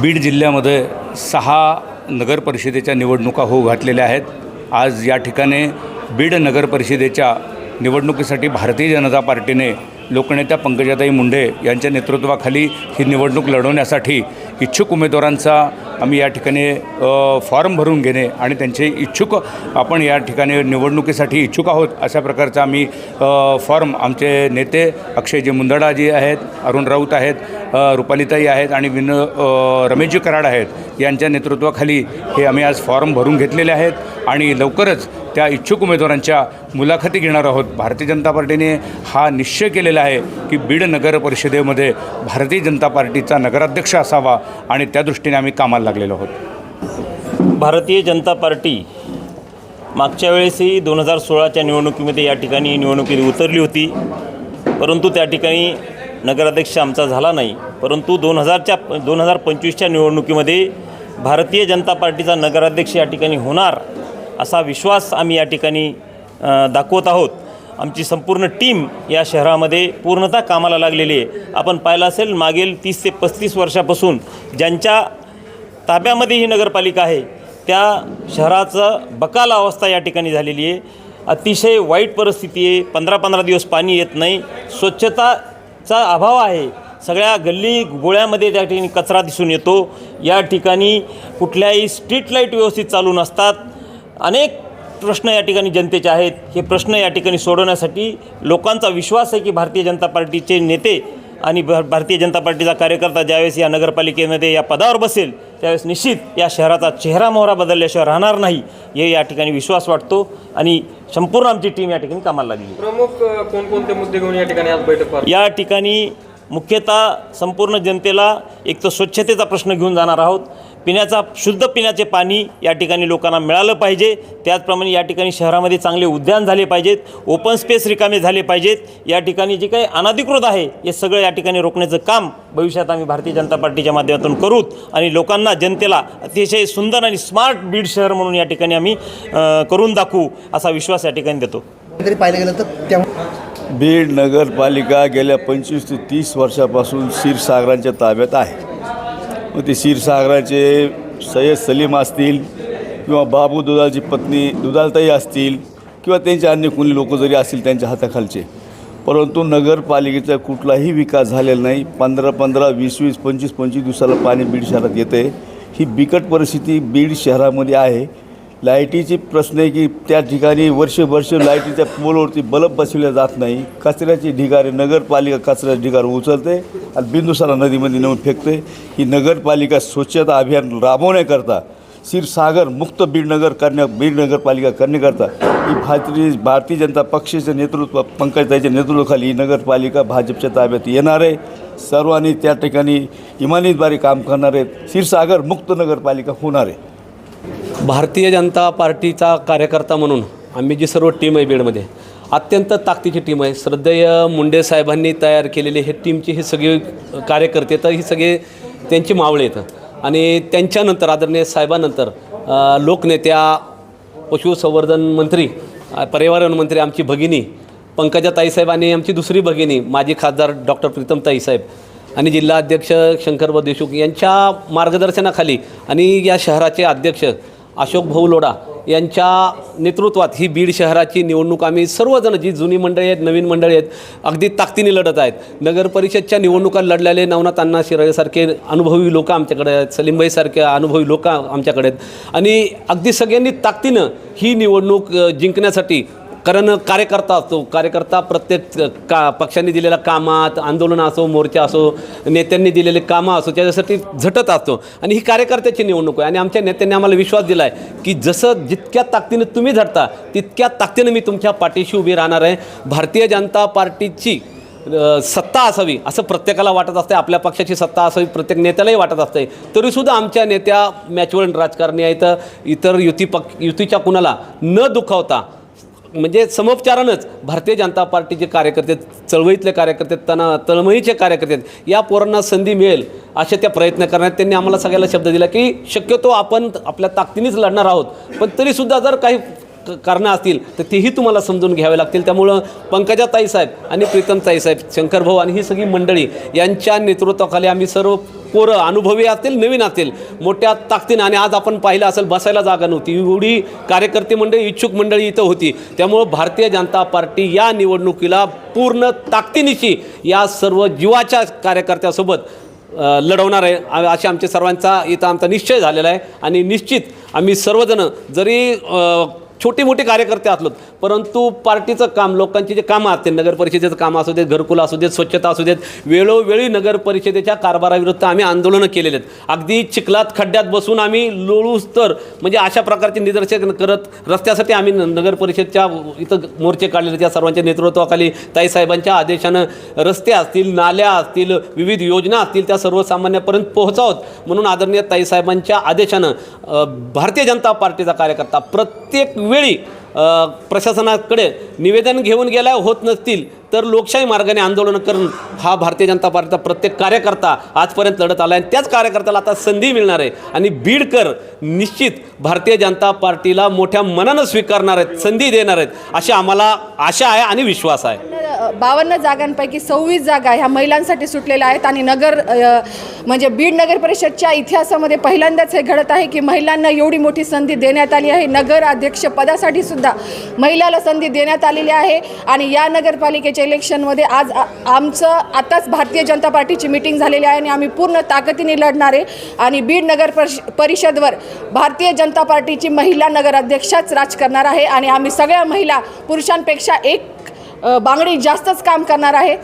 बीड जिल्ह्यामध्ये सहा नगरपरिषदेच्या निवडणुका होऊ घातलेल्या आहेत. आज या ठिकाणी बीड नगरपरिषदेच्या निवडणुकीसाठी भारतीय जनता पार्टीने लोकनेत्या पंकजाताई मुंडे यांच्या नेतृत्वाखाली ही निवडणूक लढवण्यासाठी इच्छुक उमेदवारांचा आम्ही या ठिकाणी फॉर्म भरून घेणे आणि त्यांचे इच्छुक आपण या ठिकाणी निवडणुकीसाठी इच्छुक आहोत अशा प्रकारचा आम्ही फॉर्म आमचे नेते अक्षयजी मुंदडाजी आहेत अरुण राऊत आहेत रुपालिताई रुपालीताई आहेत आणि विन रमेशजी कराड आहेत यांच्या नेतृत्वाखाली हे आम्ही आज फॉर्म भरून घेतलेले आहेत आणि लवकरच त्या इच्छुक उमेदवारांच्या मुलाखती घेणार आहोत. भारतीय जनता पार्टीने हा निश्चय केलेला आहे की बीड नगर परिषदेमध्ये भारतीय जनता पार्टीचा नगराध्यक्ष असावा आणि त्या दृष्टीने आम्ही कामाला लागलेलो आहोत. भारतीय जनता पार्टी मागच्या वेळेसही दोन हजार सोळाच्या निवडणुकीमध्ये या ठिकाणी निवडणुकीत उतरली होती. परंतु त्या ठिकाणी नगराध्यक्ष आमचा झाला नाही. परंतु दोन हजारच्या दोन हजार पंचवीसच्या निवडणुकीमध्ये भारतीय जनता पार्टीचा नगराध्यक्ष या ठिकाणी होणार असा विश्वास आम्ही या ठिकाणी दाखवत आहोत. आमची संपूर्ण टीम या शहरामध्ये पूर्णतः कामाला लागलेली आहे. आपण पाहिलं असेल मागील तीस ते पस्तीस वर्षापासून ज्यांच्या ताब्यामध्ये ही नगरपालिका आहे त्या शहराचं बकाल अवस्था या ठिकाणी झालेली आहे. अतिशय वाईट परिस्थिती आहे. पंधरा पंधरा दिवस पाणी येत नाही. स्वच्छताचा अभाव आहे. सगळ्या गल्ली गोळ्यामध्ये त्या ठिकाणी कचरा दिसून येतो. या ठिकाणी कुठल्याही स्ट्रीट लाइट व्यवस्थित चालू नसतात. अनेक प्रश्न या ठिकाणी जनतेचे आहेत. हे प्रश्न या ठिकाणी सोडवण्यासाठी लोकांचा विश्वास आहे की भारतीय जनता पार्टीचे नेते आणि भा भारतीय जनता पार्टीचा कार्यकर्ता ज्यावेळेस या नगरपालिकेमध्ये या पदावर बसेल त्यावेळेस निश्चित या शहराचा चेहरा मोहरा बदलल्याशिवाय राहणार नाही हे या ठिकाणी विश्वास वाटतो आणि संपूर्ण आमची टीम या ठिकाणी कामाला लागली. प्रमुख कोणकोणते मुद्दे घेऊन या ठिकाणी आज बैठक या ठिकाणी मुख्यतः संपूर्ण जनतेला एक तर स्वच्छतेचा प्रश्न घेऊन जाणार आहोत. पिण्याचा शुद्ध पिण्याचे पाणी या ठिकाणी लोकांना मिळालं पाहिजे. त्याचप्रमाणे या ठिकाणी शहरामध्ये चांगले उद्यान झाले पाहिजेत. ओपन स्पेस रिकामे झाले पाहिजेत. या ठिकाणी जे काही अनधिकृत आहे हे सगळं या ठिकाणी रोखण्याचं काम भविष्यात आम्ही भारतीय जनता पार्टीच्या माध्यमातून करूत आणि लोकांना जनतेला अतिशय सुंदर आणि स्मार्ट बीड शहर म्हणून या ठिकाणी आम्ही करून दाखवू असा विश्वास या ठिकाणी देतो. तरी पाहिलं गेलं तर तेव्हा बीड नगरपालिका गेल्या पंचवीस ते तीस वर्षापासून क्षीरसागरांच्या ताब्यात आहे. मग ते क्षीरसागराचे सय्यद सलीम असतील किंवा बाबू दुधालची पत्नी दुधालताई असतील किंवा त्यांचे अन्य कोणी लोक जरी असतील त्यांच्या हाताखालचे. परंतु नगरपालिकेचा कुठलाही विकास झालेला नाही. पंधरा पंधरा वीस वीस पंचवीस पंचवीस दिवसाला पाणी बीड शहरात येते ही बिकट परिस्थिती बीड शहरामध्ये आहे. लाईटीची प्रश्न आहे की त्या ठिकाणी वर्ष वर्ष लाईटीच्या पोलवरती बल्ब बसवल्या जात नाही. कचऱ्याची ढिगारे नगरपालिका कचऱ्याचे ढिगार उचलते आणि बिंदुसारा नदीमध्ये नेऊन फेकते. ही नगरपालिका स्वच्छता अभियान राबवण्याकरता क्षीरसागर मुक्त बीडनगर करण्या बीड नगरपालिका करण्याकरता ही भारतीय भारतीय जनता पक्षाच्या नेतृत्व पंकजताईच्या नेतृत्वाखाली ही नगरपालिका भाजपच्या ताब्यात येणार आहे. सर्वांनी त्या ठिकाणी इमानीद्वारे काम करणार आहेत क्षीरसागर मुक्त नगरपालिका होणार आहे. भारतीय जनता पार्टीचा कार्यकर्ता म्हणून आम्ही जी सर्व टीम आहे बीडमध्ये अत्यंत ताकदीची टीम आहे. श्रद्धेय मुंडे साहेबांनी तयार केलेले हे टीमची हे सगळे कार्यकर्ते तर ही सगळे त्यांची मावळे आहेत. आणि त्यांच्यानंतर आदरणीय साहेबानंतर लोकनेत्या पशुसंवर्धन मंत्री पर्यावरण मंत्री आमची भगिनी पंकजा ताईसाहेब आणि आमची दुसरी भगिनी माजी खासदार डॉक्टर प्रीतम ताईसाहेब आणि जिल्हा अध्यक्ष शंकरभाऊ देशमुख यांच्या मार्गदर्शनाखाली आणि या शहराचे अध्यक्ष अशोक भाऊ लोढा यांच्या नेतृत्वात ही बीड शहराची निवडणूक आम्ही सर्वजण जी जुनी मंडळी आहेत नवीन मंडळी आहेत अगदी ताकदीने लढत आहेत. नगर परिषदच्या निवडणुका लढलेले नवनाथ अण्णा शिराळेसारखे अनुभवी लोक आमच्याकडे आहेत सलीमभाईसारखे अनुभवी लोक आमच्याकडे आहेत. आणि अगदी सगळ्यांनी ताकदीनं ही निवडणूक जिंकण्यासाठी कारण कार्यकर्ता असतो कार्यकर्ता प्रत्येक का पक्षांनी दिलेल्या कामात आंदोलन असो मोर्चा असो नेत्यांनी दिलेले कामं असो त्याच्यासाठी झटत असतो. आणि ही कार्यकर्त्याची निवडणूक आहे. आणि आमच्या नेत्यांनी आम्हाला विश्वास दिला आहे की जसं जितक्या ताकदीनं तुम्ही झटता तितक्या ताकदीनं मी तुमच्या पाठीशी उभी राहणार आहे. भारतीय जनता पार्टीची सत्ता असावी असं प्रत्येकाला वाटत असते आपल्या पक्षाची सत्ता असावी प्रत्येक नेत्यालाही वाटत असते तरीसुद्धा आमच्या नेत्या मॅच्युअल राजकारणी आहेत. इतर युती पक युतीच्या कुणाला न दुखावता म्हणजे समोपचारानंच भारतीय जनता पार्टीचे कार्यकर्ते चळवळीतले कार्यकर्ते त्यांना तळमळीचे कार्यकर्ते आहेत. या पोरांना संधी मिळेल असे त्या प्रयत्न करण्यात त्यांनी आम्हाला सगळ्याला शब्द दिला की शक्यतो आपण आपल्या ताकदीनेच लढणार आहोत पण तरीसुद्धा जर काही क- कारणं असतील तर तेही तुम्हाला समजून घ्यावे लागतील त्यामुळं पंकजा ताईसाहेब आणि प्रीतम ताईसाहेब शंकरभाऊ आणि ही सगळी मंडळी यांच्या नेतृत्वाखाली आम्ही सर्व पोरं अनुभवी असतील नवीन असतील. मोठ्या ताकदीनं आणि आज आपण पाहिलं असेल बसायला जागा नव्हती. एवढी कार्यकर्ते मंडळी इच्छुक मंडळी इथं होती. त्यामुळं भारतीय जनता पार्टी या निवडणुकीला पूर्ण ताकदीनिशी या सर्व जीवाच्या कार्यकर्त्यासोबत लढवणार आहे. आ- अशी आमच्या सर्वांचा इथं आमचा निश्चय झालेला आहे. आणि निश्चित आम्ही सर्वजण जरी छोटे मोठे कार्यकर्ते असलोत. परंतु पार्टीचं काम लोकांची जे कामं असतील नगर परिषदेचं काम असू देत घरकुल असू देत स्वच्छता असू देत वेळोवेळी नगर परिषदेच्या कारभाराविरुद्ध आम्ही आंदोलनं केलेले आहेत अगदी चिखलात खड्ड्यात बसून आम्ही लोळूस तर म्हणजे अशा प्रकारचे निदर्शन करत रस्त्यासाठी आम्ही न- नगर परिषदच्या इथं मोर्चे काढलेले त्या सर्वांच्या नेतृत्वाखाली ताईसाहेबांच्या आदेशानं रस्ते असतील नाल्या असतील विविध योजना असतील त्या सर्वसामान्यापर्यंत पोहोचावत. म्हणून आदरणीय ताईसाहेबांच्या आदेशानं भारतीय जनता पार्टीचा कार्यकर्ता प्रत्येक वेळी प्रशासनाकडे निवेदन घेऊन गेल्या होत नसतील तर लोकशाही मार्गाने आंदोलनं करून हा भारतीय जनता पार्टीचा प्रत्येक कार्यकर्ता आजपर्यंत लढत आला आहे आणि त्याच कार्यकर्त्याला आता संधी मिळणार आहे. आणि बीडकर निश्चित भारतीय जनता पार्टीला मोठ्या मनानं स्वीकारणार आहेत संधी देणार आहेत अशी आम्हाला आशा आहे आणि विश्वास आहे. बावन्न जागांपैकी सव्वीस जागा ह्या महिलांसाठी सुटलेल्या आहेत आणि नगर म्हणजे बीड नगर परिषदच्या इतिहासामध्ये पहिल्यांदाच हे घडत आहे की महिलांना एवढी मोठी संधी देण्यात आली आहे. नगर अध्यक्ष सुद्धा महिलाला संधी देण्यात आलेली आहे आणि या नगरपालिकेच्या इलेक्शनमध्ये आज आमचं आताच भारतीय जनता पार्टीची मिटिंग झालेली आहे आणि आम्ही पूर्ण ताकदीने लढणार आहे. आणि बीड नगर परिष परिषदवर भारतीय जनता पार्टीची महिला नगर अध्यक्षाच राज करणार आहे आणि आम्ही सगळ्या महिला पुरुषांपेक्षा एक बांगडी जास्तच काम करणार आहे.